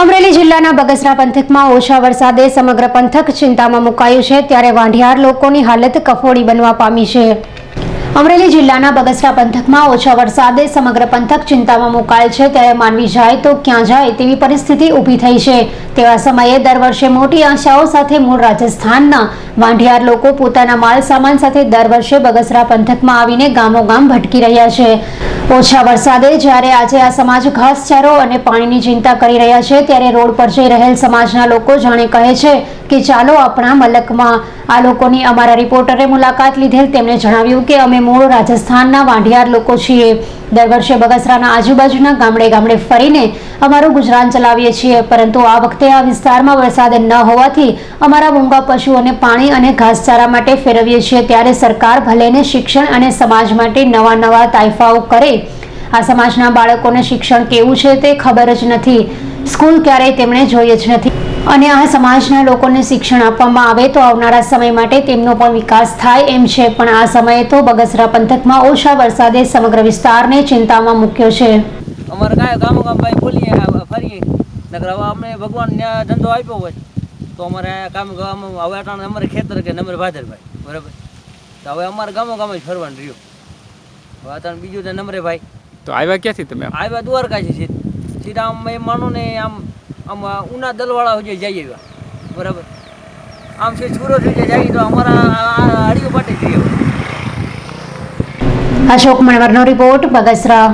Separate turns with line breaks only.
અમરેલી જિલ્લાના બગસરા પંથકમાં ઓછા વરસાદે સમગ્ર પંથક ચિંતામાં મુકાયું છે, ત્યારે વાંઢિયાર લોકોની હાલત કફોડી બનવા પામી છે. અમરેલી જિલ્લાના બગસરા પંથકમાં ઓછા વરસાદે સમગ્ર પંથક ચિંતામાં મુકાયેલ છે, ત્યારે માનવી જાય તો ક્યાં જાય તેવી પરિસ્થિતિ ઊભી થઈ છે. તેવા સમયે દર વર્ષે મોટી આશાઓ સાથે મૂળ રાજસ્થાનના વાંઢિયાર લોકો પોતાના માલ સામાન સાથે દર વર્ષે બગસરા પંથકમાં આવીને ગામો ગામ ભટકી રહ્યા છે. ઓછા વરસાદે જ્યારે આજે આ સમાજ ઘાસચારો અને પાણીની ચિંતા કરી રહ્યા છે, ત્યારે રોડ પર જઈ રહેલ સમાજના લોકો જાણે કહે છે કે ચાલો આપણા મલકમાં. આ લોકોની અમારા રિપોર્ટરે મુલાકાત લીધેલ તેમણે જણાવ્યું કે અમે મૂળ રાજસ્થાનના વાંઢિયાર લોકો છીએ. દર વર્ષે બગસરાના આજુબાજુના ગામડે ગામડે ફરીને અમારું ગુજરાન ચલાવીએ છીએ, પરંતુ આ વખતે આ વિસ્તારમાં વરસાદ ન હોવાથી અમારા મૂંગા પશુઓને પાણી અને ઘાસચારા માટે ફેરવીએ છીએ ત્યારે સરકાર ભલેને શિક્ષણ અને સમાજ માટે નવા નવા તાઇફાઓ કરે. આ સમાજના બાળકોને શિક્ષણ કેવું છે તે ખબર જ નથી. સ્કૂલ ક્યારેય તેમણે જોઈએ જ નથી. અને આ સમાજના લોકોને શિક્ષણ આપવામાં આવે તો આવનારા સમય માટે તેમનો પણ વિકાસ થાય એમ છે. પણ આ સમયે તો બગસરા પંથકમાં ઓછા વરસાદે સમગ્ર વિસ્તારને ચિંતામાં મૂક્યો છે.
અમારે ગામો ગામ ભાઈ બોલીએ ફરીએ. નકર હવે ભગવાન ધંધો આપ્યો હોય. તો અમારે કામ ગામ હવે અટાણે અમારે ખેતર કે નંબર ભાદરભાઈ બરાબર? તો હવે અમારે ગામો ગામ જ ફરવાનું રહ્યું. હવે અટાણે બીજું તો નંબરે ભાઈ.
તો આવ્યા ક્યાંથી તમે
આવ્યા દ્વારકા છે સીધા આમ એ માનો ને આમ આમ ઉના દલવાળા હોય જઈ આવ્યા બરાબર? આમ છે સુરત સુધી જઈએ તો અમારા આ અડીઓ પાટે જઈએ.
અશોક મણવરનો રિપોર્ટ બગસરા.